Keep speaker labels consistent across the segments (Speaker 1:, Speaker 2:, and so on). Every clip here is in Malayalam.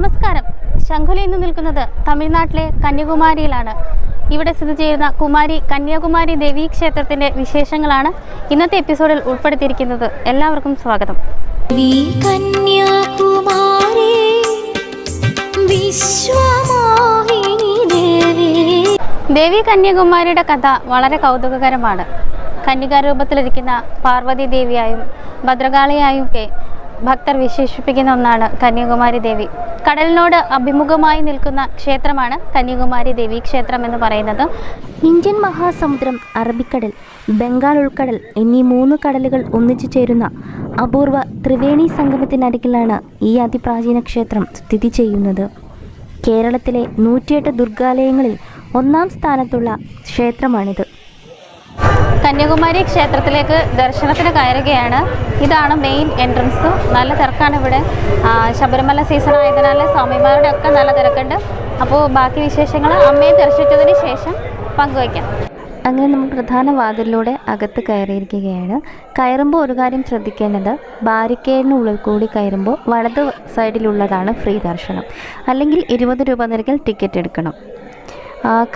Speaker 1: നമസ്കാരം. ശംഖുലി ഇന്ന് നിൽക്കുന്നത് തമിഴ്നാട്ടിലെ കന്യാകുമാരിയിലാണ്. ഇവിടെ സ്ഥിതി ചെയ്യുന്ന കുമാരി കന്യാകുമാരി ദേവീ ക്ഷേത്രത്തിന്റെ വിശേഷങ്ങളാണ് ഇന്നത്തെ എപ്പിസോഡിൽ ഉൾപ്പെടുത്തിയിരിക്കുന്നത്. എല്ലാവർക്കും സ്വാഗതം.
Speaker 2: ദേവി
Speaker 1: കന്യാകുമാരിയുടെ കഥ വളരെ കൗതുകകരമാണ്. കന്യകാരൂപത്തിലിരിക്കുന്ന പാർവതി ദേവിയായും ഭദ്രകാളിയായും ഒക്കെ ഭക്തർ വിശേഷിപ്പിക്കുന്ന ഒന്നാണ് കന്യാകുമാരി ദേവി. കടലിനോട് അഭിമുഖമായി നിൽക്കുന്ന ക്ഷേത്രമാണ് കന്യാകുമാരി ദേവി ക്ഷേത്രം എന്ന് പറയുന്നത്.
Speaker 3: ഇന്ത്യൻ മഹാസമുദ്രം അറബിക്കടൽ ബംഗാൾ ഉൾക്കടൽ എന്നീ മൂന്ന് കടലുകൾ ഒന്നിച്ചു ചേരുന്ന അപൂർവ ത്രിവേണി സംഗമത്തിനരികിലാണ് ഈ അതിപ്രാചീന ക്ഷേത്രം സ്ഥിതി ചെയ്യുന്നത്. കേരളത്തിലെ നൂറ്റിയെട്ട് ദുർഗാലയങ്ങളിൽ ഒന്നാം സ്ഥാനത്തുള്ള ക്ഷേത്രമാണിത്.
Speaker 1: കന്യാകുമാരി ക്ഷേത്രത്തിലേക്ക് ദർശനത്തിന് കയറുകയാണ്. ഇതാണ് മെയിൻ എൻട്രൻസ് നല്ല തിരക്കാണ് ഇവിടെ. ശബരിമല സീസൺ ആയതിനാൽ സ്വാമിമാരുടെ ഒക്കെ നല്ല തിരക്കുണ്ട്. അപ്പോൾ ബാക്കി വിശേഷങ്ങൾ അമ്മയെ ദർശിച്ചതിന് ശേഷം പങ്കുവയ്ക്കാം.
Speaker 3: അങ്ങനെ നമ്മൾ പ്രധാന വാതിലിലൂടെ അകത്ത് കയറിയിരിക്കുകയാണ്. കയറുമ്പോൾ ഒരു കാര്യം ശ്രദ്ധിക്കേണ്ടത് ബാരിക്കേഡിനുള്ളിൽ കൂടി കയറുമ്പോൾ വലത് സൈഡിലുള്ളതാണ് ഫ്രീ ദർശനം. അല്ലെങ്കിൽ ഇരുപത് രൂപ നിരക്കിൽ ടിക്കറ്റ് എടുക്കണം.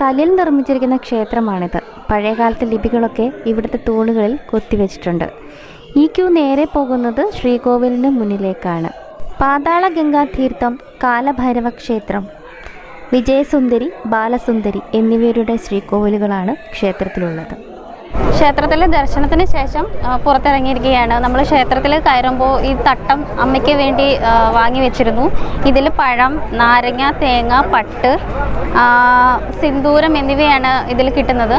Speaker 3: കല്ലിൽ നിർമ്മിച്ചിരിക്കുന്ന ക്ഷേത്രമാണിത്. പഴയകാലത്തെ ലിപികളൊക്കെ ഇവിടുത്തെ തൂണുകളിൽ കൊത്തിവെച്ചിട്ടുണ്ട്. ഈ ക്യൂ നേരെ പോകുന്നത് ശ്രീകോവിലിന് മുന്നിലേക്കാണ്. പാതാള ഗംഗാ തീർത്ഥം കാലഭൈരവ ക്ഷേത്രം വിജയസുന്ദരി ബാലസുന്ദരി എന്നിവരുടെ ശ്രീകോവിലുകളാണ് ക്ഷേത്രത്തിലുള്ളത്.
Speaker 1: ക്ഷേത്രത്തിൽ ദർശനത്തിന് ശേഷം പുറത്തിറങ്ങിയിരിക്കുകയാണ്. നമ്മൾ ക്ഷേത്രത്തിൽ കയറുമ്പോൾ ഈ തട്ടം അമ്മയ്ക്ക് വേണ്ടി വാങ്ങി വെച്ചിരുന്നു. ഇതിൽ പഴം നാരങ്ങ തേങ്ങ പട്ട് സിന്ദൂരം എന്നിവയാണ് ഇതിൽ കിട്ടുന്നത്.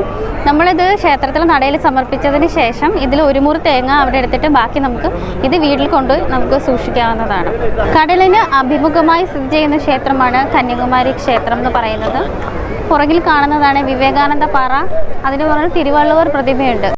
Speaker 1: നമ്മളിത് ക്ഷേത്രത്തിൽ നടയിൽ സമർപ്പിച്ചതിന് ശേഷം ഇതിൽ ഒരു മുറി തേങ്ങ അവിടെ എടുത്തിട്ട് ബാക്കി നമുക്ക് ഇത് വീട്ടിൽ കൊണ്ടുപോയി നമുക്ക് സൂക്ഷിക്കാവുന്നതാണ്. കടലിന് അഭിമുഖമായി സ്ഥിതി ചെയ്യുന്ന ക്ഷേത്രമാണ് കന്യാകുമാരി ക്ഷേത്രം എന്ന് പറയുന്നത്. പുറകിൽ കാണുന്നതാണ് വിവേകാനന്ദ പാറ. അതിന് പുറകിൽ തിരുവള്ളുവർ പ്രതിമയുണ്ട്.